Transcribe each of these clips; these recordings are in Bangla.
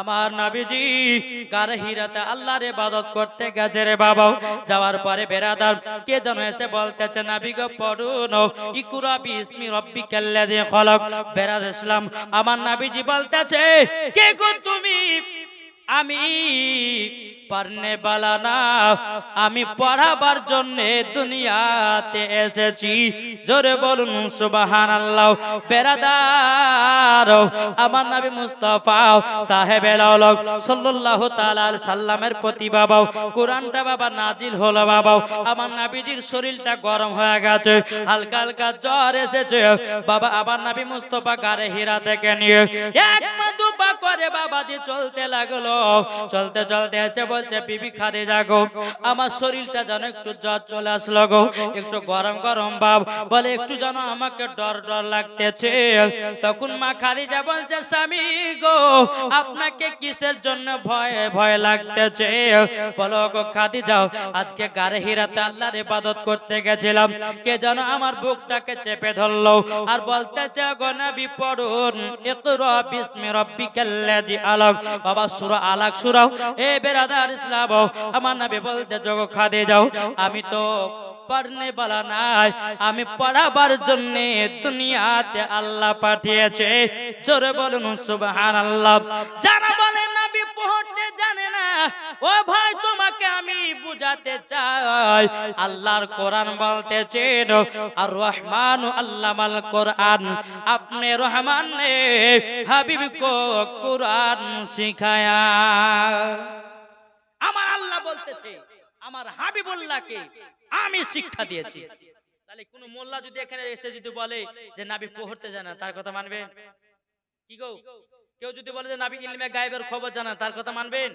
আমার নাবিজি গারে হিরাতে আল্লাহর ইবাদত করতে গেছে রে বাবা যাওয়ার পরে বেরাদার, কে যেন এসে বলতেছে নাবিগ পড়ুন ইকুরা বিসমি রব্বিকাল্লাযী খলাক। বেরাদ ইসলাম আমার নাবিজি বলতেছে, কে গো তুমি? আমি পারনে বালা না আমি পড়াবার জন্য দুনিয়াতে এসেছি। জোরে বলুন সুবাহান আল্লাহ আমার নবী মুস্তাফা সাহেব আলক সাল্লাল্লাহু তাআলা সাল্লামের প্রতি বাবা কোরআনটা বাবা নাজিল হলো বাবা আমার নবীজির শরীরটা গরম হয়ে গেছে, হালকা হালকা জ্বর এসেছে। বাবা, আমার নবী মুস্তাফা গারে হীরা থেকে নিয়ে, এক দু করে বাবাজি চলতে লাগল। চলতে চলতে এসে বলছে, বিবি খাদে যাগো আমার শরীরটা যেন একটু জ্বর চলে আসলো গো, একটু গরম গরম ভাব। বলে, একটু যেন আমাকে ডর ডর লাগতেছে। তখন মা খাদিজা বলছে, স্বামী গো, আপনাকে কিসের জন্য ভয় ভয় লাগতেছে? বলো গো খাদিজাও আজকে গারে হিরাতে আল্লাহর ইবাদত করতে গেছিলাম। কে যেন আমার বুকটাকে চেপে ধরলো আর বলতেছে গো নবী, পড়ুন। ইকরা বিসমি রাব্বিকাল্লাযী আলাক। বাবা, সূরা আলাক, সূরা। এ আমার নবী বলতে জগো খাদে যাও। আমি তো পড়নে বলা নাই, আমি পড়াবার জন্য দুনিয়াতে আল্লাহ পাঠিয়েছে। জোরে বলুন, সুবহানাল্লাহ। যারা বলে নবী পড়তে জানে না, ও ভাই তোমাকে আমি বুঝাতে চাই। আল্লাহর কোরআন বলতেছে, আর রহমান আল্লামাল কোরআন। আপনি রহমান হাবিব কো কোরআন শিখায়া। আমার আল্লাহ বলতেছে, আমার হাবিবুল্লাহকে আমি শিক্ষা দিয়েছি। তাহলে কোন মোল্লা যদি এখানে এসে যদি বলে যে নাবি পড়তে জানা তার কথা মানবে কি গো? কেউ যদি বলে যে নাবি ইলমে গায়েবের খবর জানা, তার কথা মানবেন?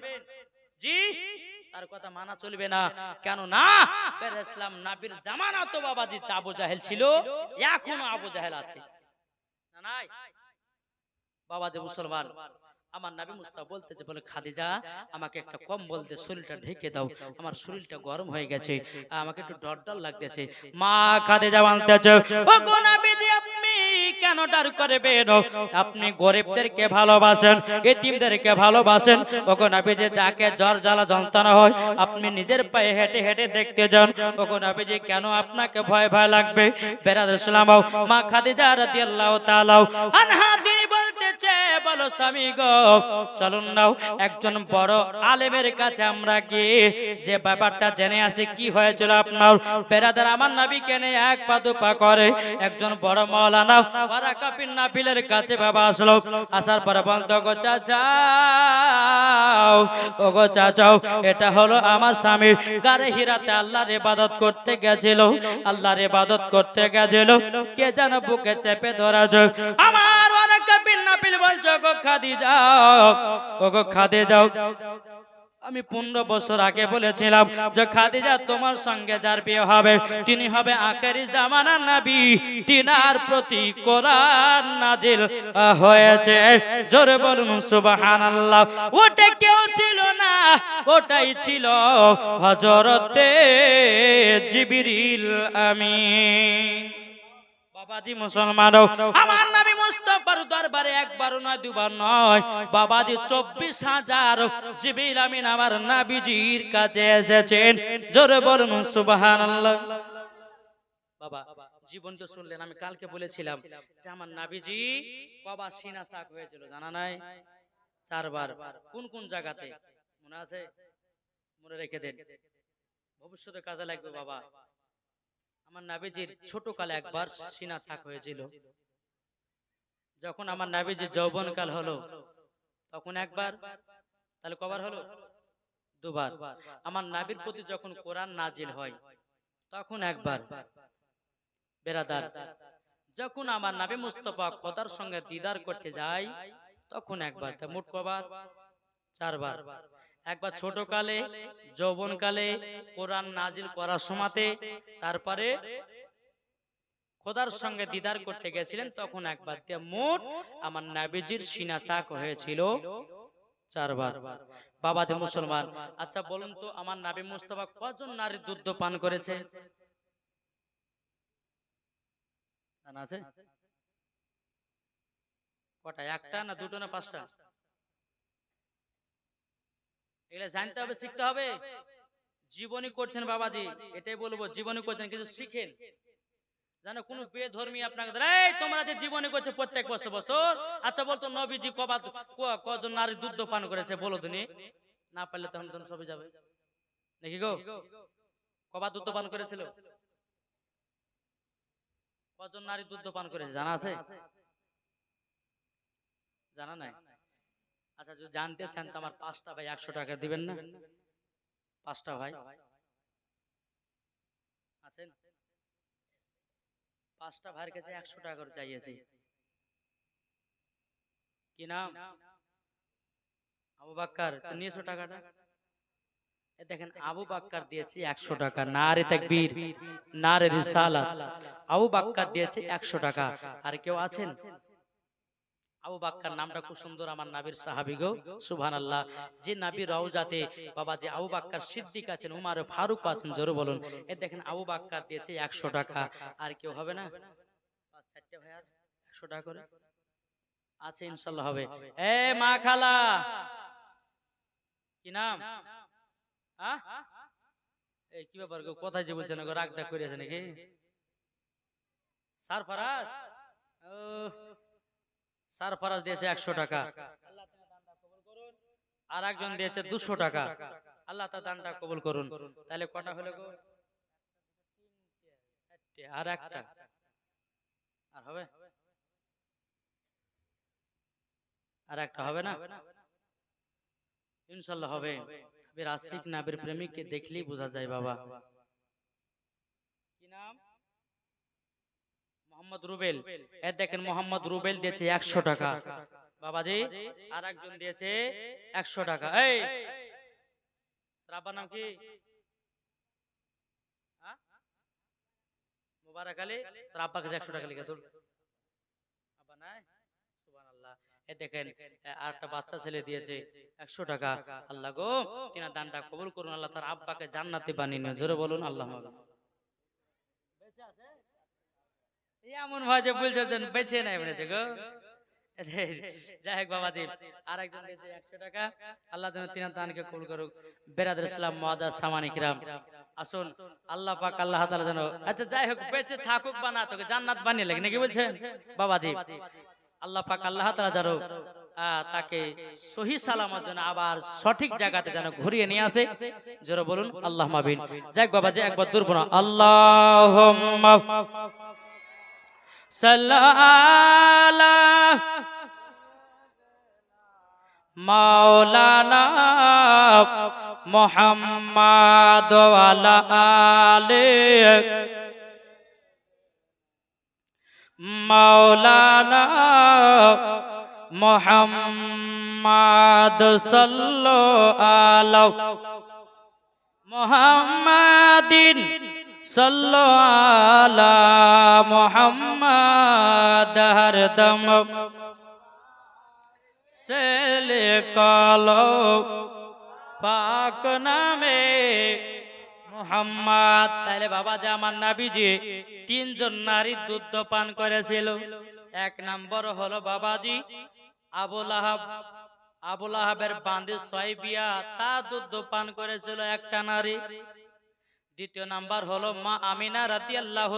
জি? তার কথা মানা চলবে না। কেন না ইসলাম নাবির জামানা তো বাবাজি আবু জাহেল ছিল, এখনও আবু জাহেল আছে। না, নাই? বাবাজি মুসলমান। আমার নাবি মুস্তাফা বলতেছে বলে খাদিজা আমাকে একটা কম বলতে শরীরটা ঢেকে দাও আমার শরীরটা গরম হয়ে গেছে আমাকে একটু ডর ডর লাগতেছে। মা খাদিজা বলতেছে ও গো নাবিজি আপনি কেন ডর করবেন আপনি গরিবদেরকে ভালোবাসেন এতিমদেরকে ভালোবাসেন। ও গো নাবিজি যাকে জ্বর জ্বালা যন্ত্রণা হয় আপনি নিজের পায়ে হেঁটে হেঁটে দেখতে যান। ও গো নাবিজি কেন আপনাকে ভয় ভয় লাগবে? বেরাদ ইসলাম মা খাদিজা রাদিয়াল্লাহু তাআলা আনহা তিনি বলতেছে বলো স্বামী গো, চলুন নাও, একজন বড় আলেমের কাছে আমরা গিয়ে যে ব্যাপারটা জেনে আসি, কি হয়েছিল আপনার? বেরাদার, আমার নবী কেনে এক পা দু পা করে একজন বড় মৌলানা ওরা কাপিন নাবিলের কাছে বাবা আসলো। আসার পরে বলতো, গো চাচা ও গো চাচাও, এটা হলো আমার স্বামী। গারে হিরাতে আল্লাহর ইবাদত করতে গেছিল, আল্লাহর ইবাদত করতে গেছিল। কে যেন বুকে চেপে ধরা যায় আমার কাপিন বলছো গো খাদি যাও গো খাদে যাও। আমি পনেরো বছর আগে বলেছিলাম যে, খাদিজা, তোমার সঙ্গে যার বিয়ে হবে, তিনি হবে আকারি জামানা নবী, তিনার প্রতি কোরআন নাজিল হয়েছে। জোরে বলুন, সুবহানাল্লাহ। ওটা কেউ ছিল না, ওটাই ছিল হযরতে জিবরিল আমিন। বাবাজি মুসলমান আমার নবী মুস্তফার দরবারে একবার নয় দুবার নয়। বাবাজি চব্বিশ হাজার জিবিল আমিন আমার নবীজির কাছে এসেছেন। জোরে বলুন সুবহানাল্লাহ। বাবা জীবন তো শুনলেন আমি কালকে বলেছিলাম যে আমার নাবিজি বাবা সিনা চাক হয়েছিল জানা নাই? চারবার। কোন কোন জায়গাতে? মনে আছে? মনে রেখে দেন। ভবিষ্যতে কাজে লাগবে বাবা। আমার নাবিজির ছোট কালে একবার সিনা ছাক হয়েছিল। যখন আমার নাবিজির যৌবনকাল হলো তখন একবার তাহলে কবার হলো? দুবার। আমার নাবির প্রতি যখন কোরআন নাজিল হয় তখন একবার বেরাদার যখন আমার নাবি মুস্তফা খোদার সঙ্গে দিদার করতে যায় তখন একবার মোট কবার? চারবার। একবার ছোট কালে যৌবন কালে কোরআন নাজিল করার সময়তে তারপরে খোদার সঙ্গে দিদার করতে গেছিলেন তখন একবার দিয়ে মোট আমার নাবিজির সিনা চাক হয়েছিল চারবার। বাবাতে মুসলমান আচ্ছা বলুন তো আমার নাবি মুস্তফা কজন নারীর দুধ পান করেছে? আছে? কটা একটা না দুটো না পাঁচটা? এগুলো জানতে হবে, শিখতে হবে। জীবনী করছেন বাবাজি, এটাই বলব, জীবনী করছেন কিছু শিখেন। জানো কোন বেধর্মী আপনাকে এই, তোমরা যে জীবনী করছ প্রত্যেক বছর বছর? আচ্ছা বলতো নবীজি, কবা কজন নারী দুধ পান করেছে, বলো তুমি না। পারলে তখন তখন সবে যাবে। দেখি গো, কবা দুধ পান করেছিল? কজন নারী দুধ পান করেছে, জানা আছে? জানা নাই? আচ্ছা যদি জানতে চান তো আমার পাঁচটা ভাই একশো টাকা দিবেন না? পাঁচটা ভাই? আছেন? পাঁচটা ভাইয়ের কাছে একশো টাকা করে চাইয়েছি। কি নাম? আবু বাক্কার। নিয়েছো টাকাটা? দেখেন, আবু বাক্কার দিয়েছি একশো টাকা। না রে তাকবীর না রে রিসালাত। আবু বাক্কার দিয়েছে একশো টাকা। আর কেউ আছেন? আবু বাক্কার নামটা খুব সুন্দর আমার নাবির সাহাবি গো। সুবহান আল্লাহ যে নাবি রওজাতে বাবা যে আবু বাক্কার সিদ্দিক আছেন উমার ফারুক আছেন জোরে বলুন। এ দেখেন আবু বাক্কার দিয়েছে একশো টাকা আর কেউ হবে না? একশো টাকা। করে? আছে ইনশাল্লাহ হবে। এ মা খালা! কি নাম? এই কি ব্যাপার গো? কোথায় যে বলছেন গো? রাগ ডাক করেছে নাকি? সারফারাজ? ও সারফারাজ দিয়েছে একশো টাকা। আর একজন দিয়েছে দুশো টাকা। আল্লাহ তার দানটা কবুল করুন। তাহলে কটা হলো গো? আর একটা। আর হবে? আর একটা হবে না? ইনশাল্লাহ হবে। আশিক নাবের প্রেমিককে দেখলেই বোঝা যায় বাবা। কি নাম? মোহাম্মদ রুবেল। এ দেখেন মোহাম্মদ রুবেল দিয়েছে একশো টাকা। বাবাজি আর একজন দিয়েছে একশো টাকা। এই। আব্বার নাম কি? হ্যাঁ? মুবারক আলী। তোর আব্বার কাছে একশো টাকা লিখে তোর আব্বা নাই? দেখেন আর একটা বাচ্চা ছেলে দিয়েছে একশো টাকা। আল্লাহ গো দানটা কবুল করুন। আল্লাহ তার আব্বাকে জান্নাতে বানিয়ে নিয়ে জোরে বলুন আল্লাহ এমন যে বলছেন বেছে নাই বলেছে গো। যাই হোক বাবাজি আর একজন একশো টাকা, আল্লাহ যেন দানকে কবুল করুক। ইসলাম মহাদা আসুন, আল্লাহ পাক, আল্লাহ যেন আচ্ছা যাই হোক, বেঁচে থাকুক বা না তোকে জান্নাত বানিয়ে লাগে নাকি বলছেন? বাবাজি, আল্লাহ পাক, আল্লাহ যেন তাকে সহি সালামার জন্য আবার সঠিক জায়গাতে যেন ঘুরিয়ে নিয়ে আসে। জোরে বলুন, আল্লাহ মাবিন যাক বাবা যে একবার দূর বোনা আল্লাহ সাল্লাহ। মাওলানা মোহাম্মদ আলে। মাওলানা মোহাম্মদ সাল্লো আলো মোহাম্মদিন মোহাম্মদ হরদম সেলে কালো, পাক নামে মোহাম্মদ। তাহলে বাবা যে আমার নাবিজি, তিনজন নারী দুধ পান করেছিল। এক নম্বর হলো বাবাজি আবুল আহাব আবুল আহাবের বাঁধে ছয় বিয়া, তা দুধ পান করেছিল একটা নারী। দ্বিতীয় নাম্বার হলো মা আমিনা রাতি আল্লাহ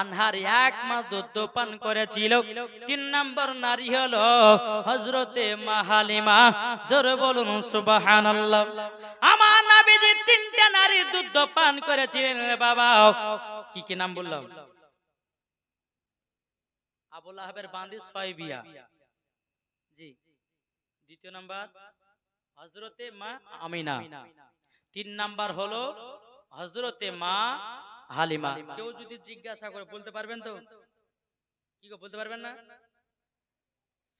আনহার এক মাস দুধ পান করেছিল। তিন নাম্বার নারী হলো হজরতে মা হালিমা জোরে বলুন, সুবহানাল্লাহ। আমার নবীজি তিনটা নারী দুধ পান করেছিলেন বাবা। কি কি নাম বললাম? আবুল আহাবের বাঁধি ছয় বিয়া। জি। দ্বিতীয় নাম্বার হজরতে মা আমিনা। তিন নাম্বার হলো হজরতে মা হালিমা। কেউ যদি জিজ্ঞাসা করে বলতে পারবেন তো? কি বলতে পারবেন না?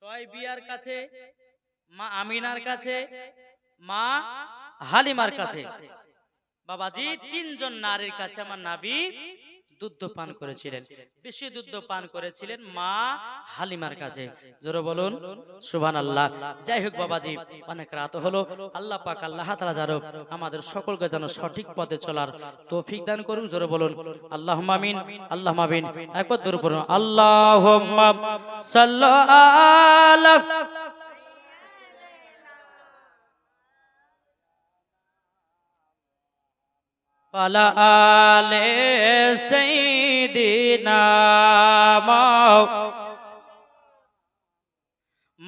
ছয় বিয়ার কাছে মা আমিনার কাছে মা হালিমার কাছে। বাবাজি তিনজন নারীর কাছে আমার নাবি দুধ পান করেছিলেন। বেশি দুধ পান করেছিলেন মা হালিমার কাছে। জোরে বলুন সুবহান আল্লাহ যাই হোক বাবাজি অনেক রাত হলো। আল্লাহ পাক আল্লাহ তাআলা যারো আমাদের সকলকে যেন সঠিক পথে চলার তৌফিক দান করুন। জোরে বলুন আল্লাহ আমিন আল্লাহ আমিন একবার দূর পড়ুন আল্লাহুম্মা সাল্লাল্লাহু وعلى آل سيدنا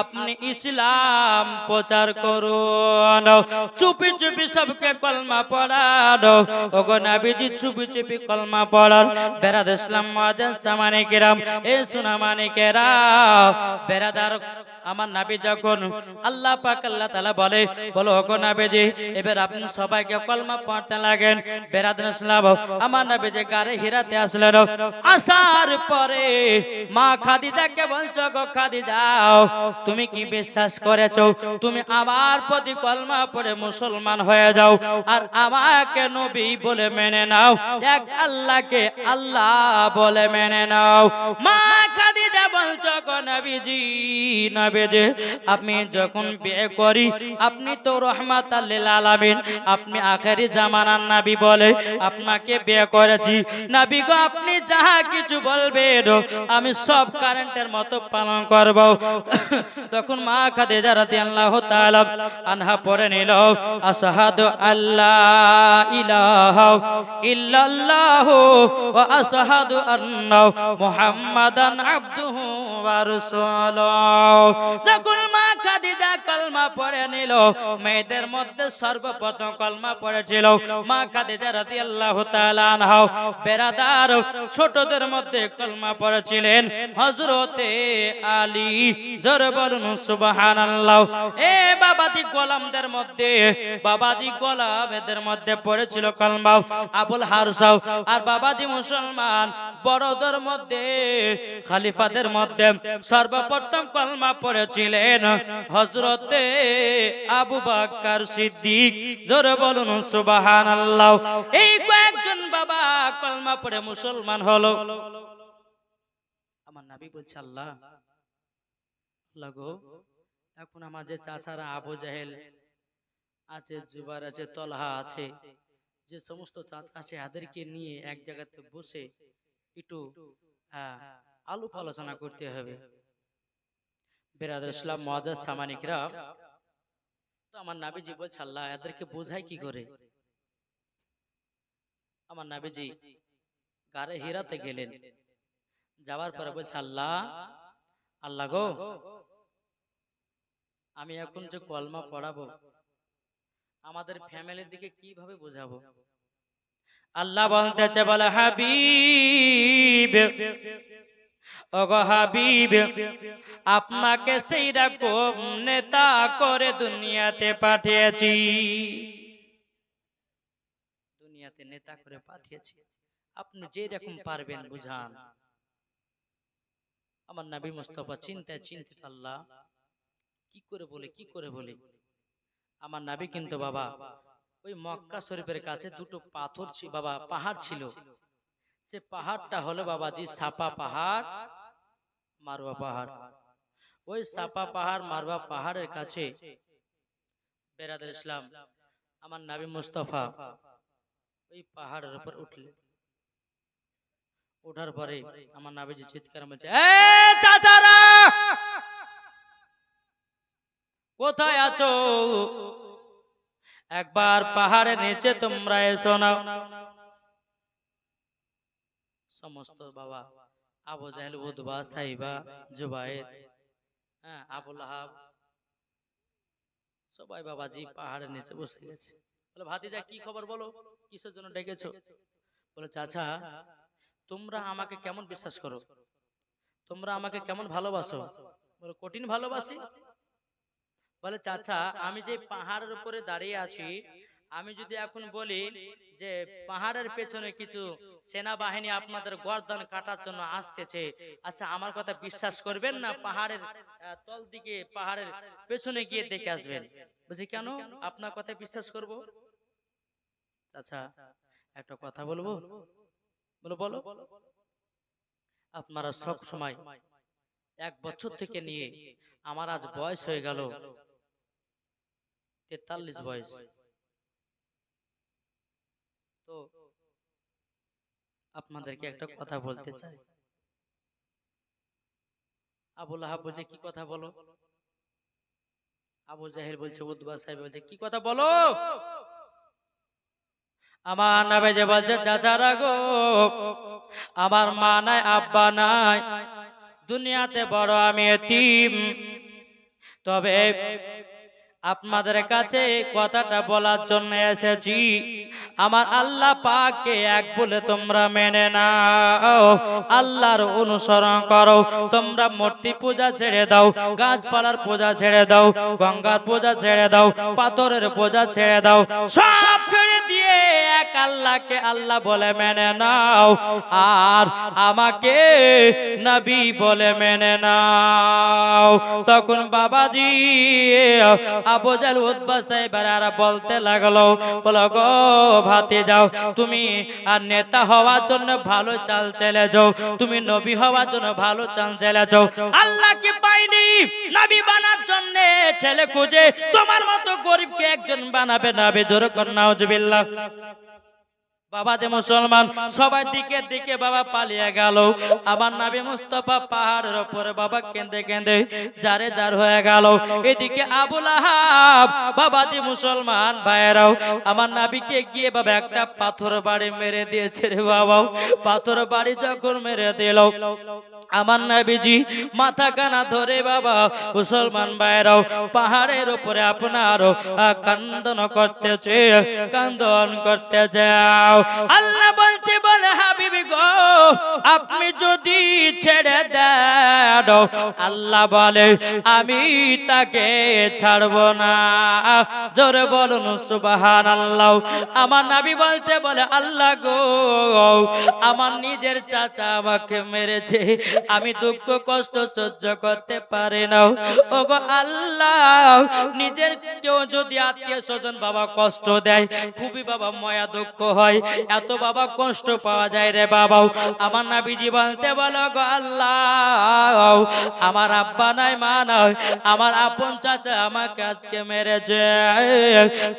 আপনি ইসলাম প্রচার করুন। চুপি চুপি সবকে কলমা পড়ান। ওগো নাবিজি, চুপি চুপি কলমা পড়ান। বেড়া ইসলাম মাদেন সামানে কিরাম এ সুনা মানে কেরাম বেরাদার আমার নাবি যখন আল্লাহ পাক আল্লাহ তাআলা বলে, বলো, ওগো নাবিজি, এবার আপনি সবাইকে কলমা পড়তে লাগেন। বেরাদ ইসলাম আমার নাবিজি গারে হিরাতে আসলেন। আসার পরে, মা খাদিজাকে বলছো গো খাদিজাও তুমি কি বিশ্বাস করেছ? তুমি আমার প্রতি কলমা পড়ে মুসলমান হয়ে যাও। আর আমাকে নবী বলে মেনে নাও। এক আল্লাহকে আল্লাহ বলে মেনে নাও। মা খাদিজা বলছো গো নবীজি নবীজি আপনি যখন বিয়ে করি, আপনি তো রহমাত আলামিন, আপনি আখেরি জামানার নবী বলে আপনাকে বিয়ে করেছি। নবী গো, আপনি যাহা কিছু বলবেন, আমি সব কারেন্টের মতো পালন করব। তখন মা খাদিজা রাদিয়াল্লাহু তাআলা আনহা পড়ে নিল, আশহাদু আল্লাহ ইলাহা ইল্লাল্লাহ ওয়া আশহাদু আন্না মুহাম্মাদান আবদুহু যখন মা খাদিজা কলমা পড়ে নিল, মেয়েদের মধ্যে সর্বপ্রথম কলমা পড়েছিল মা খাদিজা রাদিয়াল্লাহু তাআলা আনহা। বেরাদার ছোটদের মধ্যে কলমা পড়েছিলেন হযরতে আলী। জোরে বলুন, সুবহানাল্লাহ। এ বাবাজি গোলামদের মধ্যে, বাবাজি গোলামদের মধ্যে পড়েছিল কলমা। আবুল হারসাও আর বাবাজি মুসলমান বড়দের মধ্যে, খালিফাদের মধ্যে সর্বপ্রথম কলমা পড়েছিলেন হযরতে আবু বকর সিদ্দিক। জোরে বলুন সুবহানাল্লাহ। এই কয়েকজন বাবা কলমা পড়ে মুসলমান হলো। আমার নবী বলছে আল্লাহ লাগো এখন আমাদের চাচারা আবু জাহেল আছে জুবার আছে তলহা আছে। যে সমস্ত চাচা আছে এদেরকে নিয়ে এক জায়গাতে বসে একটু আহ, আলোপ আলোচনা করতে হবে। বেরাদ ইসলাম মহাদাস সামানিকরা তো আমার নাবিজি বলছে আল্লাহ এদেরকে বোঝায় কি করে? আমার নাবিজি গারে হিরাতে গেলেন। যাওয়ার পরে বলছে আল্লাহ আল্লাহ গো আমি এখন যে কলমা পড়াবো আমাদের ফ্যামিলির দিকে কীভাবে বোঝাবো? আল্লাহ বলতেছে বলে হাবিব ওগো হাবিব, আপনাকে সেই রকম নেতা করে দুনিয়াতে পাঠিয়েছি। দুনিয়াতে নেতা করে পাঠিয়েছি। আপনি যে রকম পারবেন বুঝান। আমার নবী মুস্তফা চিন্তায় চিন্তিত আল্লাহ। কি করে বলে, কি করে বলে? আমার নাবি কিন্তু বাবা, ওই মক্কা শরীফের কাছে দুটো পাথর ছিল বাবা, পাহাড় ছিল। সে পাহাড়টা হলো বাবাজি সাপা পাহাড় মারবা পাহাড়। ওই সাপা পাহাড় মারবা পাহাড়ের কাছে বেরাদের ইসলাম, আমার নাবি মুস্তফা ওই পাহাড়ের উপর উঠলেন। ওঠার পরে আমার নাবিজি চিৎকার চাচারা! কোথায় আছো? একবার পাহাড়ের নিচে তোমরা এসো না সমস্ত বাবা আবু জাহেল উদবা সাইবা হ্যাঁ আবুল আহাব সবাই বাবাজি পাহাড়ের নিচে বসে গেছে। বলে ভাতিজা কি খবর বলো? কিসের জন্য ডেকেছো? বলে চাচা তোমরা আমাকে কেমন বিশ্বাস করো? তোমরা আমাকে কেমন ভালোবাসো? বলে কঠিন ভালোবাসি? বলে চাচা আমি যে পাহাড়ের উপরে দাঁড়িয়ে আছি আমি যদি এখন বলি যে পাহাড়ের পেছনে কিছু সেনাবাহিনী আপনাদের গর্দন কাটার জন্য আসতেছে। আচ্ছা আমার কথা বিশ্বাস করবেন না? পাহাড়ের তল দিকে পাহাড়ের পেছনে গিয়ে দেখে আসবেন। বলছি কেন? আপনার কথা বিশ্বাস করব? আচ্ছা একটা কথা বলব? বলো বলো। আপনারা সব সময় এক বছর থেকে নিয়ে আমার আজ বয়স হয়ে গেল। তেতাল্লিশ বয়স। আপনাদেরকে একটা কথা বলতে চাই। আবুল আহাব বলছে কি কথা বলো? আবু জাহেল বলছে উদ্বা সাহেব বলছে কি কথা বলো? আমার নামে যে বলছে চাচারা গো আমার মা নাই আব্বা নাই। দুনিয়াতে বড় আমি এতিম। তবে আপনাদের কাছে কথাটা বলার জন্য এসেছি। আমার আল্লাহ পাকে এক বলে তোমরা মেনে নাও। আল্লাহর অনুসরণ করো। তোমরা মূর্তি পূজা ছেড়ে দাও গাছপালার পূজা ছেড়ে দাও গঙ্গার পূজা ছেড়ে দাও পাথরের পূজা ছেড়ে দাও। সব ছেড়ে দিয়ে এক আল্লাহকে আল্লাহ বলে মেনে নাও, আর আমাকে নবী বলে মেনে নাও। তখন বাবাজি আবু জাল উদ্বা সাহেবের বলতে লাগল, বলো গো ভাতে যাও তুমি আর নেতা হওয়ার জন্য ভালো চাল চলে যাও, তুমি নবী হওয়ার জন্য ভালো চাল চলে যাও। আল্লাহকে পাইনি নবী বানার জন্য ছেলে খুঁজে, তোমার মতো গরিবকে একজন বানাবে নাবে জোর কন্যা উজবিল্লাহ বাবা যে মুসলমান সবার দিকে দিকে বাবা পালিয়ে গেল। আমার নাবি মুস্তফা পাহাড়ের উপরে বাবা কেঁদে কেঁদে যারে যার হয়ে গেল। এদিকে আবুল আহাব বাবা যে মুসলমান ভাইয়েরাও, আমার নাবিকে গিয়ে বাবা একটা পাথর বাড়ি মেরে দিয়েছে রে বাবা পাথর বাড়ি যখন মেরে দিল আমার নাবিজি মাথা কানা ধরে, বাবা, মুসলমান ভাইরাও পাহাড়ের উপরে আপনারও কান্দন করতেছে, কান্দন করতে যাও আল্লাহ বলে আপনি যদি ছেড়ে দেন, আল্লাহ বলে, আমি তাকে ছাড়ব না। জোরে বলুন সুবাহান আল্লাহ আমার নাবি বলছে, বলে, আল্লাহ গো, আমার নিজের চাচা আমাকে মেরেছে। আমি দুঃখ, কষ্ট সহ্য করতে পারি না। ও গো আল্লাহ, নিজের কেউ যদি আত্মীয় স্বজন বাবা কষ্ট দেয়, খুবই বাবা ময়া দুঃখ হয়। এত বাবা কষ্ট পাওয়া যায় রে বাবাও আমার নাবিজি বলতে বলো গো আল্লাহ, আমার আব্বা নাই মা নাই আমার আপন চাচা আমাকে আজকে মেরেছে,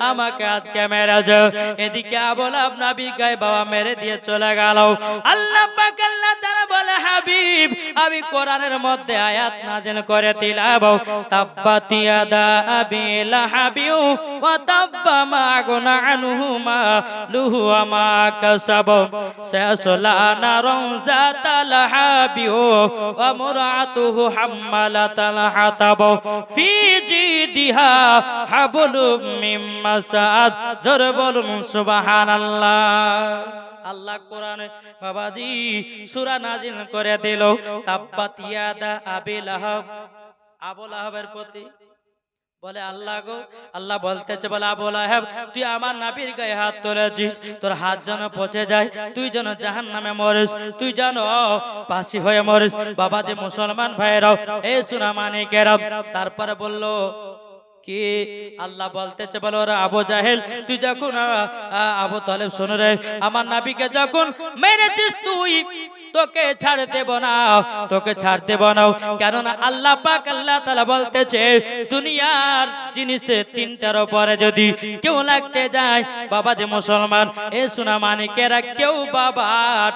আমাকে আজকে মেরেছে। এদিকে আবল নাবি গায়ে বাবা মেরে দিয়ে চলে গেল। আল্লাহ পাক আল্লাহ বলে, হাবিব, আমি কোরআনের মধ্যে আয়াত নাজিল করে দিলাম। তাব্বাত ইয়াদা আবি লাহাবিউ ওয়া তাব্বা মা গুনা আনহু মা লুহু আমা কাসাব সায়াসলা নারন যাতাল হাবিউ ওয়া মুরাতুহু হাম্মালাতাল হাতাব ফি জিদিহা হাবলুম মিম জোরে বলুন সুবহানাল্লাহ আল্লাহ কোরআনে বাবাজি সূরা নাজিল করে দিল। তাব্বাত ইয়াদা আবি লাহাব। আবু লাহাবের প্রতি বলে আল্লাহ গো আল্লাহ বলতেছে বলে লাহাব তুই আমার নাবির গায়ে হাত তুলেছিস তোর হাত যেন পচে যায় তুই যেন জাহান নামে মরিস তুই যেন পাশি হয়ে মরিস বাবা যে মুসলমান ভাইরাও এ সুনা মানে মানিকেরা তারপরে বলল কি আল্লাহ বলতেছে বলো ওরা আবু জাহেল তুই যখন আবু তালেব শোনো রে আমার নাবিকে যখন মেরেছিস তুই তোকে ছাড় দেব না, তোকে ছাড় দেব না। কেননা আল্লাহ পাক আল্লাহ তাআলা বলতেছে, দুনিয়ার জিনিসে তিনটার উপরে যদি কেউ লাগতে যায়, বাবা যে মুসলমান, এ সোনা মানিকেরা কেউ বাবা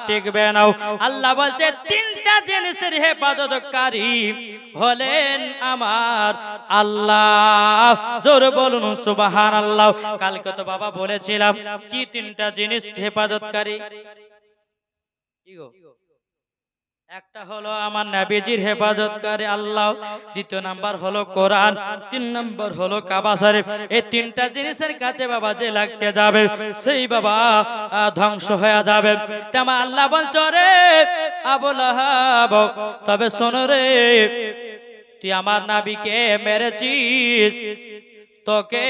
টিকবে না। আল্লাহ বলছে, তিনটা জিনিসের হেফাজতকারী হলেন আমার আল্লাহ। জোর বলুন সুবাহান আল্লাহ কালকে তো বাবা বলেছিলাম, কি তিনটা জিনিস হেফাজতকারী? কি? একটা হলো আমার নাবিজির হেফাজতকারী আল্লাহ, দ্বিতীয় নাম্বার হলো কোরআন, তিন নাম্বার হলো কাবা শরীফ। এই তিনটা জিনিসের কাছে বাবা যে লাগতে যাবে, সেই বাবা ধ্বংস হয়ে যাবে। তেমন আল্লাহ বলছ রে আবুল তবে শোনো রে, তুই আমার নাবিকে মেরেছিস তোকে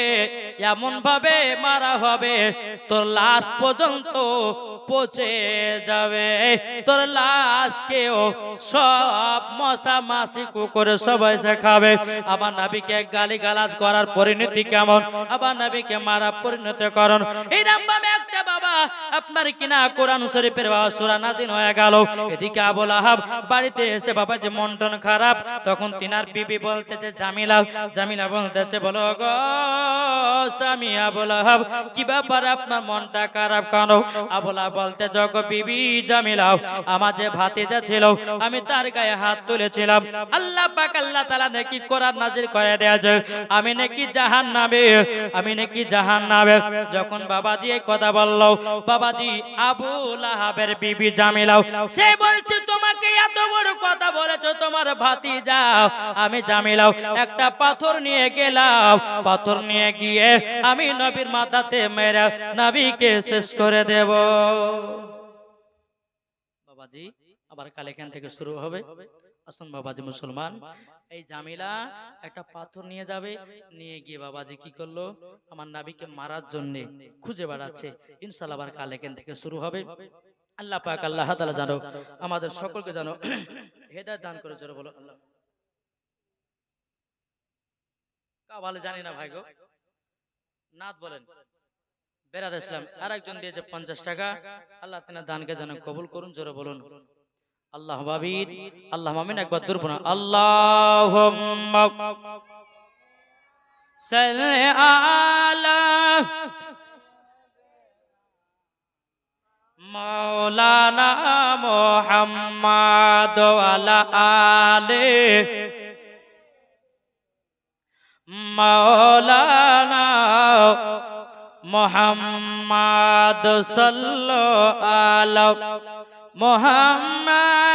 এমন ভাবে মারা হবে, তোর লাশ পর্যন্ত পচে যাবে। তোর লাশকেও সব মশা মাসি কুকুর সবাই এসে খাবে আবার নাবিকে গালি গালাজ করার পরিণতি কেমন? আবার নাবিকে মারা পরিণতি এইরকম ভাবে একটা বাবা, আপনার কিনা কোরআন শরীফের বাবা সূরা নাজিল হয়ে গেল। এদিকে আবুল আহাব বাড়িতে এসে বাবা যে মন খারাপ, তখন তিনার বিবি বলতেছে, জামিলা জামিলা বলতেছে, বলো গো আহাব কি ব্যাপার আপনার মনটা খারাপ কেন? আবুল বলতে, জগ বিবি জামিলা আমার যে ছিল, আমি তার গায়ে হাত তুলেছিলাম। আল্লাহ পাক, আল্লাহ কোরআন নাজিল করে আমি নাকি আমি নাকি যখন বাবাজি এই কথা বলল, বাবাজি আবু লাহাবের বিবি জামিলাও, সে বলছে, তোমাকে এত বড় কথা বলেছ তোমার ভাতিজা, আমি জামিলাও। একটা পাথর নিয়ে গেলাম পাথর নিয়ে গিয়ে আমি নবীর মাথাতে মেরে নবীকে শেষ করে দেব। বাবাজি, আবার কাল এখান থেকে শুরু হবে। আসুন বাবাজি মুসলমান, এই জামিলা একটা পাথর নিয়ে যাবে। নিয়ে গিয়ে বাবাজি কি করল? আমার নাবিকে মারার জন্য খুঁজে বেড়াচ্ছে। ইনশাল্লাহ আবার কাল এখান থেকে শুরু হবে। আল্লাহ পাক, আল্লাহ তাআলা জানো আমাদের সকলকে জানো হেদায়েত দান করে, জোরে বলো আল্লাহ ভালো জানি না ভাই গো। নাথ বলেন। বেরাদ ইসলাম আর একজন দিয়েছে পঞ্চাশ টাকা। আল্লাহ তেনার দানকে যেন কবুল করুন, জোরে বলুন। আল্লাহ বাবিদ, আল্লাহ মামিন, একবার দূর পড়া আল্লাহ মৌলানা মোহাম্মদ আলা আলে মৌলানা মোহাম্মদ সাল্লো আলা মোহাম্মদিন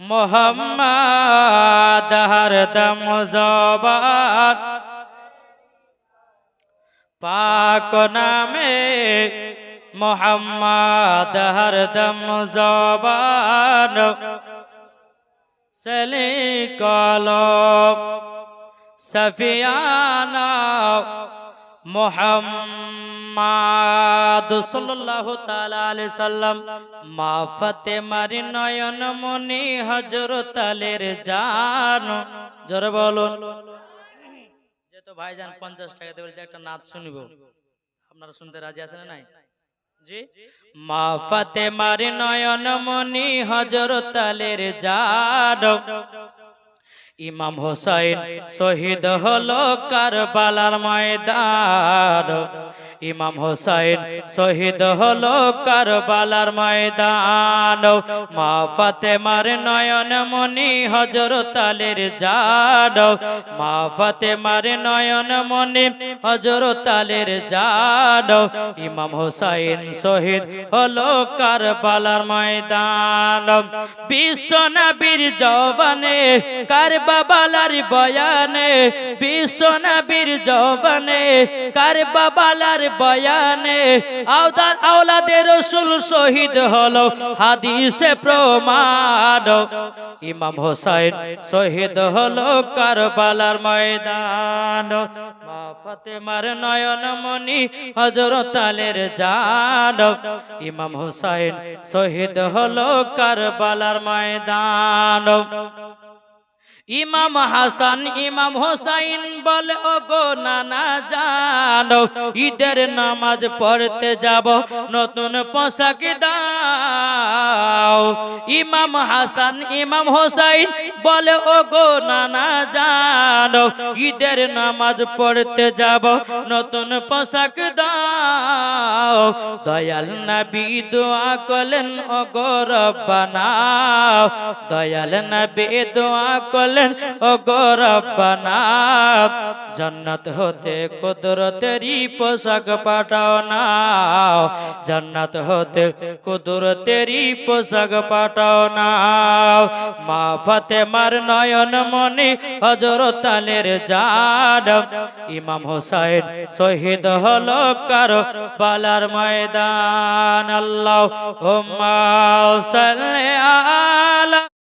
মোহাম্মদ হরদম জবান পাক নামে মোহাম্মদ হরদম জবান সলি কলম সফিয়ানা মোহাম্মদ সাল্লাল্লাহু তাআলা আলাইহি সাল্লাম মা ফাতেমার নয়ন মনি হযরত আলীর জান জোরে বলুন যেহেতু ভাইজান 50 টাকা দেবে যে একটা নাচ শুনব আপনারা শুনতে রাজি আছেন না নাই মা ফাতেমার নয়ন মনি হজর তালের জাড। ইমাম হোসাইন শহীদ হলো কারবালার ময়দান। ইমাম হোসাইন শহীদ হলো কারবালার ময়দান। মা ফাতেমার নয়ন মনি হজরত আলীর জান। মা ফাতেমার নয়ন মনি হজরত আলীর জান। ইমাম হোসাইন শহীদ হলো কারবালার ময়দান। বিশ্ব নবীর জবানে কারবালার বয়ানে, বিশ্ব নবীর জবানে কারবালার বয়ানে আওলাদের রসুল শহীদ হলো, হাদিসে প্রমাণ। ইমাম হোসাইন শহীদ হলো কারবালার ময়দান। মা ফাতেমার নয়ন মনি হযরত আলীর জান। ইমাম হোসাইন শহীদ হলো কারবালার ময়দান। ইমাম হাসান, ইমাম হোসাইন বলে ও গো নানা জানো, ঈদের নামাজ পড়তে যাব, নতুন পোশাক দাও। ইমাম হাসান, ইমাম হোসাইন বলে ও গো নানা জানো, ঈদের নামাজ পড়তে যাব, নতুন পোশাক দাও। দয়াল নবী দোয়া করলেন ও গো রব্বানা, দয়াল নবী দোয়া করলেন ও গো রব্বানা, জান্নাত হতে কুদরতেরই পোশাক পাঠাও না। জান্নাত হতে কুদরতেরই পোশাক পাঠাও না। মা ফাতেমার নয়ন মনি হযরত আলীর জান। ইমাম হোসাইন শহীদ হলো কারও বালার ময়দান। আল্লাহ হুম্মা সাল্লি আলা